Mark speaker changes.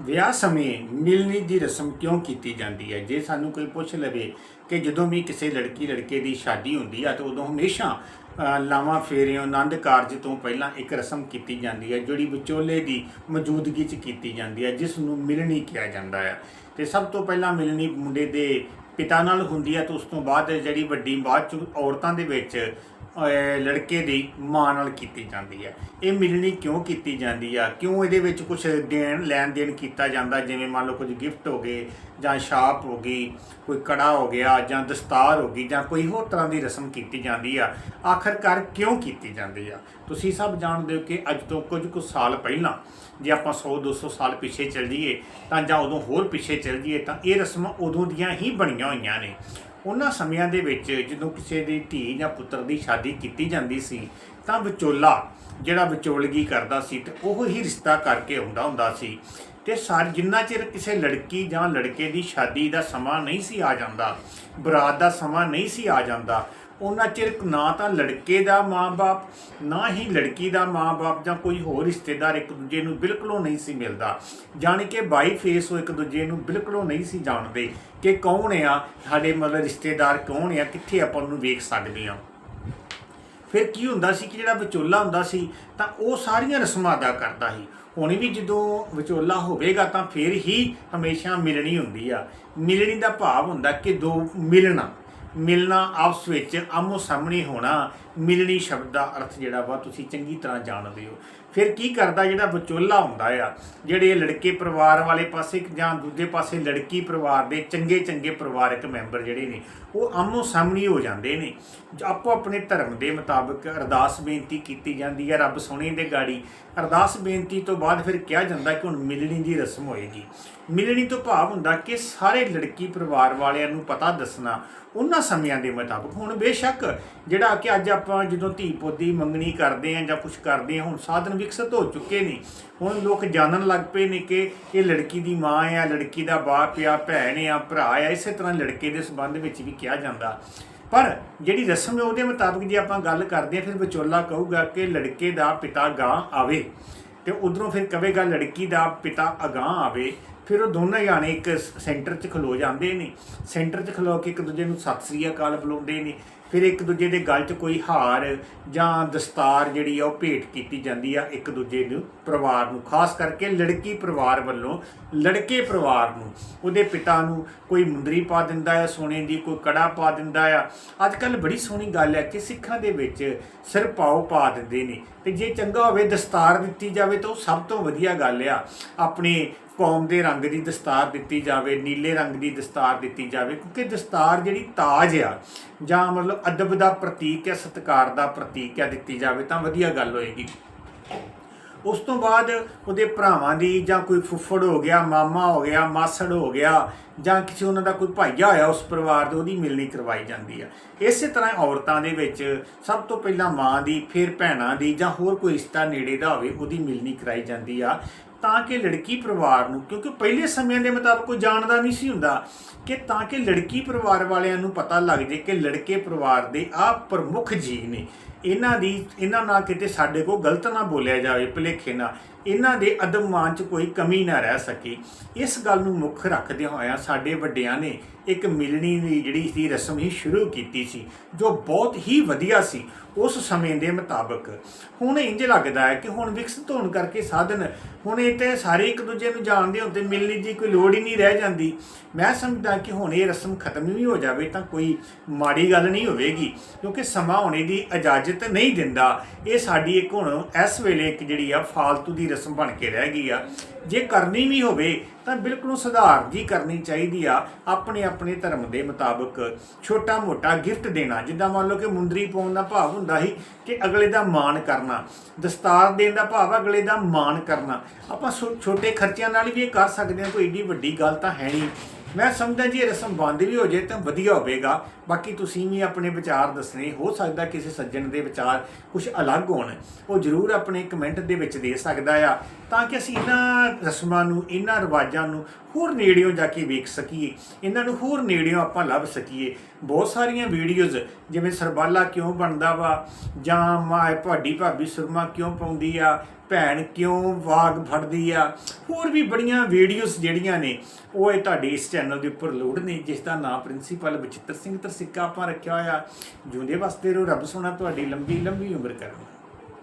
Speaker 1: ਵਿਆਹ ਸਮੇਂ ਮਿਲਣੀ ਦੀ ਰਸਮ ਕਿਉਂ ਕੀਤੀ ਜਾਂਦੀ ਹੈ? ਜੇ ਸਾਨੂੰ ਕੋਈ ਪੁੱਛ ਲਵੇ ਕਿ ਜਦੋਂ ਵੀ ਕਿਸੇ ਲੜਕੀ, ਲੜਕੇ ਦੀ ਸ਼ਾਦੀ ਹੁੰਦੀ ਆ, ਤਾਂ ਉਦੋਂ ਹਮੇਸ਼ਾ ਲਾਵਾਂ ਫੇਰਿਆਂ ਆਨੰਦ ਕਾਰਜ ਤੋਂ ਪਹਿਲਾਂ ਇੱਕ ਰਸਮ ਕੀਤੀ ਜਾਂਦੀ ਹੈ, ਜਿਹੜੀ ਵਿਚੋਲੇ ਦੀ ਮੌਜੂਦਗੀ 'ਚ ਕੀਤੀ ਜਾਂਦੀ ਹੈ, ਜਿਸ ਨੂੰ ਮਿਲਣੀ ਕਿਹਾ ਜਾਂਦਾ ਹੈ। ਤੇ ਸਭ ਤੋਂ ਪਹਿਲਾਂ ਮਿਲਣੀ ਮੁੰਡੇ ਦੇ ਪਿਤਾ ਨਾਲ ਹੁੰਦੀ ਹੈ, ਤੇ ਉਸ ਤੋਂ ਬਾਅਦ ਜਿਹੜੀ ਵੱਡੀ ਬਾਅਦ ਚ ਔਰਤਾਂ ਦੇ ਵਿੱਚ ਲੜਕੇ ਦੀ ਮਾਂ ਨਾਲ ਕੀਤੀ ਜਾਂਦੀ ਹੈ। ਇਹ ਮਿਲਣੀ ਕਿਉਂ ਕੀਤੀ ਜਾਂਦੀ ਆ? ਕਿਉਂ ਇਹਦੇ ਵਿੱਚ ਕੁਝ ਦੇਣ, ਲੈਣ ਦੇਣ ਕੀਤਾ ਜਾਂਦਾ? ਜਿਵੇਂ ਮੰਨ ਲਓ ਕੁਝ ਗਿਫਟ ਹੋ ਗਏ, ਜਾਂ ਛਾਪ ਹੋ ਗਈ, ਕੋਈ ਕੜਾ ਹੋ ਗਿਆ, ਜਾਂ ਦਸਤਾਰ ਹੋ ਗਈ, ਜਾਂ ਕੋਈ ਹੋਰ ਤਰ੍ਹਾਂ ਦੀ ਰਸਮ ਕੀਤੀ ਜਾਂਦੀ ਆ। ਆਖਰਕਾਰ ਕਿਉਂ ਕੀਤੀ ਜਾਂਦੀ ਆ? ਤੁਸੀਂ ਸਭ ਜਾਣਦੇ ਹੋ ਕਿ ਅੱਜ ਤੋਂ ਕੁਝ ਕੁ ਸਾਲ ਪਹਿਲਾਂ ਜੇ ਆਪਾਂ 100 200 ਸਾਲ ਪਿੱਛੇ ਚੱਲ ਜਾਈਏ, ਤਾਂ ਜਾਂ ਉਦੋਂ ਹੋਰ ਪਿੱਛੇ ਚੱਲ ਜਾਈਏ, ਤਾਂ ਇਹ ਰਸਮਾਂ ਉਦੋਂ ਦੀਆਂ ਹੀ ਬਣੀਆਂ ਹੋਈਆਂ ਨੇ। ਉਹਨਾਂ ਸਮਿਆਂ ਦੇ ਵਿੱਚ ਜਦੋਂ ਕਿਸੇ ਦੀ ਧੀ ਜਾਂ ਪੁੱਤਰ ਦੀ ਸ਼ਾਦੀ ਕੀਤੀ ਜਾਂਦੀ ਸੀ, ਤਾਂ ਵਿਚੋਲਾ ਜਿਹੜਾ ਵਿਚੋਲਗੀ ਕਰਦਾ ਸੀ ਤੇ ਉਹ ਹੀ ਰਿਸ਼ਤਾ ਕਰਕੇ ਹੁੰਦਾ ਹੁੰਦਾ ਸੀ। ਤੇ ਸਾਰ ਜਿੰਨਾ ਚਿਰ ਕਿਸੇ ਲੜਕੀ ਜਾਂ ਲੜਕੇ ਦੀ ਸ਼ਾਦੀ ਦਾ ਸਮਾਂ ਨਹੀਂ ਸੀ ਆ ਜਾਂਦਾ, ਬਰਾਤ ਦਾ ਸਮਾਂ ਨਹੀਂ ਸੀ ਆ ਜਾਂਦਾ ਉਹਨਾਂ ਚਿਰ ਨਾ ਤਾਂ ਲੜਕੇ ਦਾ ਮਾਂ-ਬਾਪ ਨਾ ਹੀ ਲੜਕੀ ਦਾ ਮਾਂ-ਬਾਪ ਜਾਂ ਕੋਈ ਹੋਰ ਰਿਸ਼ਤੇਦਾਰ ਇੱਕ ਦੂਜੇ ਨੂੰ ਬਿਲਕੁਲੋਂ ਨਹੀਂ ਸੀ ਮਿਲਦਾ। ਜਾਣੀ ਕਿ ਬਾਈ ਫੇਸ ਉਹ ਇੱਕ ਦੂਜੇ ਨੂੰ ਬਿਲਕੁਲੋਂ ਨਹੀਂ ਸੀ ਜਾਣਦੇ ਕਿ ਕੌਣ ਆ, ਸਾਡੇ ਮਤਲਬ ਰਿਸ਼ਤੇਦਾਰ ਕੌਣ ਆ, ਕਿੱਥੇ ਆਪਾਂ ਉਹਨੂੰ ਵੇਖ ਸਕਦੇ ਆ ਫਿਰ ਕੀ ਹੁੰਦਾ ਸੀ ਕਿ ਜਿਹੜਾ ਵਿਚੋਲਾ ਹੁੰਦਾ ਸੀ, ਤਾਂ ਉਹ ਸਾਰੀਆਂ ਰਸਮਾਂ ਅਦਾ ਕਰਦਾ ਸੀ। ਹੁਣ ਵੀ ਜਦੋਂ ਵਿਚੋਲਾ ਹੋਵੇਗਾ ਤਾਂ ਫਿਰ ਹੀ ਹਮੇਸ਼ਾ ਮਿਲਣੀ ਹੁੰਦੀ ਆ। ਮਿਲਣੀ ਦਾ ਭਾਵ ਹੁੰਦਾ ਕਿ ਦੋ ਮਿਲਣਾ। ਮਿਲਣਾ ਆਪਸ ਵਿੱਚ ਆਮੋ ਸਾਹਮਣੇ ਹੋਣਾ, ਮਿਲਣੀ ਸ਼ਬਦ ਦਾ ਅਰਥ ਜਿਹੜਾ ਵਾ ਤੁਸੀਂ ਚੰਗੀ ਤਰ੍ਹਾਂ ਜਾਣਦੇ ਹੋ। ਫਿਰ ਕੀ ਕਰਦਾ ਜਿਹੜਾ ਵਿਚੋਲਾ ਹੁੰਦਾ ਆ? ਜਿਹੜੇ ਲੜਕੇ ਪਰਿਵਾਰ ਵਾਲੇ ਪਾਸੇ ਜਾਂ ਦੂਜੇ ਪਾਸੇ ਲੜਕੀ ਪਰਿਵਾਰ ਦੇ ਚੰਗੇ ਚੰਗੇ ਪਰਿਵਾਰਕ ਮੈਂਬਰ ਜਿਹੜੇ ਨੇ, ਉਹ ਆਮੋ ਸਾਹਮਣੇ ਹੋ ਜਾਂਦੇ ਨੇ। ਆਪੋ ਆਪਣੇ ਧਰਮ ਦੇ ਮੁਤਾਬਕ ਅਰਦਾਸ ਬੇਨਤੀ ਕੀਤੀ ਜਾਂਦੀ ਹੈ ਰੱਬ ਸੋਹਣੇ ਦੇ ਗਾੜੀ। ਅਰਦਾਸ ਬੇਨਤੀ ਤੋਂ ਬਾਅਦ ਫਿਰ ਕਿਹਾ ਜਾਂਦਾ ਕਿ ਹੁਣ ਮਿਲਣੀ ਦੀ ਰਸਮ ਹੋਏਗੀ। ਮਿਲਣੀ ਤੋਂ ਭਾਵ ਹੁੰਦਾ ਕਿ ਸਾਰੇ ਲੜਕੀ ਪਰਿਵਾਰ ਵਾਲਿਆਂ ਨੂੰ ਪਤਾ ਦੱਸਣਾ ਉਹਨਾਂ ਸਮਿਆਂ ਦੇ ਮੁਤਾਬਕ। ਹੁਣ ਬੇਸ਼ੱਕ ਜਿਹੜਾ ਕਿ ਅੱਜ ਆਪਾਂ ਜਦੋਂ ਧੀ ਪੁੱਤ ਦੀ ਮੰਗਣੀ ਕਰਦੇ ਆ ਜਾਂ ਕੁਝ ਕਰਦੇ ਆ ਹੁਣ ਸਾਧਨ ਵਿਕਸਿਤ ਹੋ ਚੁੱਕੇ ਨੇ। ਹੁਣ ਲੋਕ ਜਾਣਨ ਲੱਗ ਪਏ ਨੇ ਕਿ ਇਹ ਲੜਕੀ ਦੀ ਮਾਂ ਆ ਲੜਕੀ ਦਾ ਬਾਪ ਆ, ਭੈਣ ਆ, ਭਰਾ ਆ। ਇਸੇ ਤਰ੍ਹਾਂ ਲੜਕੇ ਦੇ ਸੰਬੰਧ ਵਿੱਚ ਵੀ ਕਿਹਾ ਜਾਂਦਾ। ਪਰ ਜਿਹੜੀ ਰਸਮ ਹੈ, ਉਹਦੇ ਮੁਤਾਬਕ ਜੇ ਆਪਾਂ ਗੱਲ ਕਰਦੇ ਆ ਫਿਰ ਵਿਚੋਲਾ ਕਹੂਗਾ ਕਿ ਲੜਕੇ ਦਾ ਪਿਤਾ ਗਾਂ ਆਵੇ। ਤੇ ਉਧਰੋਂ ਫਿਰ ਕਵੇਗਾ, ਲੜਕੀ ਦਾ ਪਿਤਾ ਅਗਾਹ ਆਵੇ। ਫਿਰ ਉਹ ਦੋਨੇ ਜਾਣੇ ਇੱਕ ਸੈਂਟਰ 'ਚ ਖਲੋ ਜਾਂਦੇ ਨੇ, ਸੈਂਟਰ 'ਚ ਖਲੋ ਕੇ ਇੱਕ ਦੂਜੇ ਨੂੰ ਸਤਿ ਸ੍ਰੀ ਅਕਾਲ ਬੁਲਾਉਂਦੇ ਨੇ, ਫਿਰ ਇੱਕ ਦੂਜੇ ਦੇ ਗਲ 'ਚ ਕੋਈ ਹਾਰ ਜਾਂ ਦਸਤਾਰ ਜਿਹੜੀ ਆ ਉਹ ਭੇਟ ਕੀਤੀ ਜਾਂਦੀ ਆ ਇੱਕ ਦੂਜੇ ਨੂੰ, ਪਰਿਵਾਰ ਨੂੰ, ਖਾਸ ਕਰਕੇ ਲੜਕੀ ਪਰਿਵਾਰ ਵੱਲੋਂ, ਲੜਕੇ ਪਰਿਵਾਰ ਨੂੰ, ਉਹਦੇ ਪਿਤਾ ਨੂੰ ਕੋਈ ਮੁੰਦਰੀ ਪਾ ਦਿੰਦਾ ਆ, ਸੋਨੇ ਦੀ ਕੋਈ ਕੜਾ ਪਾ ਦਿੰਦਾ ਆ। ਅੱਜ ਕੱਲ ਬੜੀ ਸੋਹਣੀ ਗੱਲ ਹੈ ਕਿ ਸਿੱਖਾਂ ਦੇ ਵਿੱਚ ਸਿਰ ਪਾਉ ਪਾ ਦਿੰਦੇ ਨੇ, ਤੇ ਜੇ ਚੰਗਾ ਹੋਵੇ ਦਸਤਾਰ ਦਿੱਤੀ ਜਾਵੇ ਤਾਂ ਉਹ ਸਭ ਤੋਂ ਵਧੀਆ ਗੱਲ ਆ, ਆਪਣੇ ਕੌਮ ਦੇ ਰੰਗ ਦੀ ਦਸਤਾਰ ਦਿੱਤੀ ਜਾਵੇ, ਨੀਲੇ ਰੰਗ ਦੀ ਦਸਤਾਰ ਦਿੱਤੀ ਜਾਵੇ, ਕਿਉਂਕਿ ਦਸਤਾਰ ਜਿਹੜੀ ਤਾਜ ਆ, ਜਾਂ ਮਤਲਬ ਅਦਬ ਦਾ ਪ੍ਰਤੀਕ ਹੈ ਸਤਿਕਾਰ ਦਾ ਪ੍ਰਤੀਕ ਹੈ ਦਿੱਤੀ ਜਾਵੇ, ਤਾਂ ਵਧੀਆ ਗੱਲ ਹੋਏਗੀ। ਉਸ ਤੋਂ ਬਾਅਦ ਉਹਦੇ ਭਰਾਵਾਂ ਦੀ ਜਾਂ ਕੋਈ ਫੁੱਫੜ ਹੋ ਗਿਆ, ਮਾਮਾ ਹੋ ਗਿਆ, ਮਾਸੜ ਹੋ ਗਿਆ, ਜਾਂ ਕਿਸੇ ਉਹਨਾਂ ਦਾ ਕੋਈ ਭਾਈਆ ਹੋਇਆ, ਉਸ ਪਰਿਵਾਰ ਦੇ ਉਹਦੀ ਮਿਲਣੀ ਕਰਵਾਈ ਜਾਂਦੀ ਆ। ਇਸੇ ਤਰ੍ਹਾਂ ਔਰਤਾਂ ਦੇ ਵਿੱਚ ਸਭ ਤੋਂ ਪਹਿਲਾਂ ਮਾਂ ਦੀ, ਫਿਰ ਭੈਣਾਂ ਦੀ, ਜਾਂ ਹੋਰ ਕੋਈ ਰਿਸ਼ਤਾ ਨੇੜੇ ਦਾ ਹੋਵੇ, ਉਹਦੀ ਮਿਲਣੀ ਕਰਾਈ ਜਾਂਦੀ ਆ। ਤਾਂ ਕਿ ਲੜਕੀ ਪਰਿਵਾਰ ਨੂੰ, ਕਿਉਂਕਿ ਪਹਿਲੇ ਸਮਿਆਂ ਦੇ ਮੁਤਾਬਕ ਕੋਈ ਜਾਣਦਾ ਨਹੀਂ ਸੀ ਹੁੰਦਾ ਕਿ ਤਾਂ ਕਿ ਲੜਕੀ ਪਰਿਵਾਰ ਵਾਲਿਆਂ ਨੂੰ ਪਤਾ ਲੱਗ ਜੇ ਕਿ ਲੜਕੇ ਪਰਿਵਾਰ ਦੇ ਆ ਪ੍ਰਮੁੱਖ ਜੀਵ ਨੇ। ਇਹਨਾਂ ਦੀ, ਇਹਨਾਂ ਨਾਲ ਕਿਤੇ ਸਾਡੇ ਕੋਲ ਗਲਤ ਨਾ ਬੋਲਿਆ ਜਾਵੇ, ਭੁਲੇਖੇ ਨਾਲ। ਇਹਨਾਂ ਦੇ ਅਦਬ ਮਾਨ ਚ ਕੋਈ ਕਮੀ ਨਾ ਰਹਿ ਸਕੇ। ਇਸ ਗੱਲ ਨੂੰ ਮੁੱਖ ਰੱਖਦੇ ਹੋਇਆ ਸਾਡੇ ਵੱਡਿਆਂ ਨੇ ਇੱਕ ਮਿਲਣੀ ਦੀ ਜਿਹੜੀ ਸੀ ਰਸਮ ਹੀ ਸ਼ੁਰੂ ਕੀਤੀ ਸੀ, ਜੋ ਬਹੁਤ ਹੀ ਵਧੀਆ ਸੀ ਉਸ ਸਮੇਂ ਦੇ ਮੁਤਾਬਕ। ਹੁਣ ਇੰਜ ਲੱਗਦਾ ਹੈ ਕਿ ਹੁਣ ਵਿਕਸਿਤ ਹੋਣ ਕਰਕੇ ਸਾਧਨ, ਹੁਣ ਇਹ ਤੇ ਸਾਰੇ ਇੱਕ ਦੂਜੇ ਨੂੰ ਜਾਣਦੇ ਹੁੰਦੇ, ਮਿਲਣੀ ਦੀ ਕੋਈ ਲੋੜ ਹੀ ਨਹੀਂ ਰਹਿ ਜਾਂਦੀ। ਮੈਂ ਸਮਝਦਾ ਕਿ ਹੁਣ ਇਹ ਰਸਮ ਖਤਮ ਵੀ ਹੋ ਜਾਵੇ ਤਾਂ ਕੋਈ ਮਾੜੀ ਗੱਲ ਨਹੀਂ ਹੋਵੇਗੀ, ਕਿਉਂਕਿ ਸਮਾਂ ਹੋਣੇ ਦੀ ਇਜਾਜ਼ਤ ਨਹੀਂ ਦਿੰਦਾ। ਇਹ ਸਾਡੀ ਇੱਕ ਹੁਣ ਇਸ ਵੇਲੇ ਇੱਕ ਜਿਹੜੀ ਆ ਫਾਲਤੂ ਦੀ ਰਸਮ ਬਣ ਕੇ ਰਹਿ ਗਈ ਆ। ਜੇ ਕਰਨੀ ਵੀ ਹੋਵੇ, ਤਾਂ ਬਿਲਕੁਲ ਸੁਧਾਰ ਜੀ ਕਰਨੀ ਚਾਹੀਦੀ ਆ ਆਪਣੇ ਆਪਣੇ ਧਰਮ ਦੇ ਮੁਤਾਬਕ। ਛੋਟਾ ਮੋਟਾ ਗਿਫਟ ਦੇਣਾ, ਜਿੱਦਾਂ ਮੰਨ ਲਓ ਕਿ ਮੁੰਦਰੀ ਪਾਉਣ ਦਾ ਭਾਵ ਹੁੰਦਾ ਸੀ ਕਿ ਅਗਲੇ ਦਾ ਮਾਣ ਕਰਨਾ। ਦਸਤਾਰ ਦੇਣ ਦਾ ਭਾਵ ਅਗਲੇ ਦਾ ਮਾਣ ਕਰਨਾ। ਆਪਾਂ ਛੋ- ਛੋਟੇ ਖਰਚਿਆਂ ਨਾਲ ਵੀ ਇਹ ਕਰ ਸਕਦੇ ਹਾਂ ਕੋਈ ਏਡੀ ਵੱਡੀ ਗੱਲ ਤਾਂ ਹੈ ਨਹੀਂ। ਮੈਂ ਸਮਝਦਾ ਜੀ ਇਹ ਰਸਮ ਬੰਦ ਵੀ ਹੋ ਜੇ ਤਾਂ ਵਧੀਆ ਹੋਵੇਗਾ। ਬਾਕੀ ਤੁਸੀਂ ਵੀ ਆਪਣੇ ਵਿਚਾਰ ਦੱਸਣੇ, ਹੋ ਸਕਦਾ ਕਿਸੇ ਸੱਜਣ ਦੇ ਵਿਚਾਰ ਕੁਝ ਅਲੱਗ ਹੋਣ। ਉਹ ਜਰੂਰ ਆਪਣੇ ਕਮੈਂਟ ਦੇ ਵਿੱਚ ਦੇ ਸਕਦਾ ਆ, ਤਾਂ ਕਿ ਅਸੀਂ ਇਹਨਾਂ ਰਸਮਾਂ ਨੂੰ, ਇਹਨਾਂ ਰਿਵਾਜਾਂ ਨੂੰ ਹੋਰ ਨੇੜਿਓਂ ਜਾ ਕੇ ਵੇਖ ਸਕੀਏ। ਇਹਨਾਂ ਨੂੰ ਹੋਰ ਨੇੜਿਓਂ ਆਪਾਂ ਲੱਭ ਸਕੀਏ। ਬਹੁਤ ਸਾਰੀਆਂ ਵੀਡੀਓਜ਼ ਜਿਵੇਂ ਸਰਬਾਲਾ ਕਿਉਂ ਬਣਦਾ ਵਾ, ਜਾਂ ਮਾਂ ਭਾਡੀ ਭਾਬੀ ਸੁਰਮਾ ਕਿਉਂ ਪਾਉਂਦੀ ਆ ਭੈਣ ਕਿਉਂ ਵਾਗ ਫੜਦੀ ਆ? ਹੋਰ ਵੀ ਬੜੀਆਂ ਵੀਡੀਓਜ਼ ਜਿਹੜੀਆਂ ਨੇ, ਉਹ ਇਹ ਤੁਹਾਡੇ ਇਸ ਚੈਨਲ ਦੇ ਉੱਪਰ ਲੋਡ ਨੇ, ਜਿਸ ਦਾ ਨਾਮ ਪ੍ਰਿੰਸੀਪਲ ਬਚਿੱਤਰ ਸਿੰਘ ਤਰਸਿੱਕਾ ਆਪਾਂ ਰੱਖਿਆ ਹੋਇਆ। ਜਿਉਂਦੇ ਵਾਸਤੇ ਰਹੋ ਰੱਬ ਸੋਨਾ ਤੁਹਾਡੀ ਲੰਬੀ ਲੰਬੀ ਉਮਰ ਕਰੇ।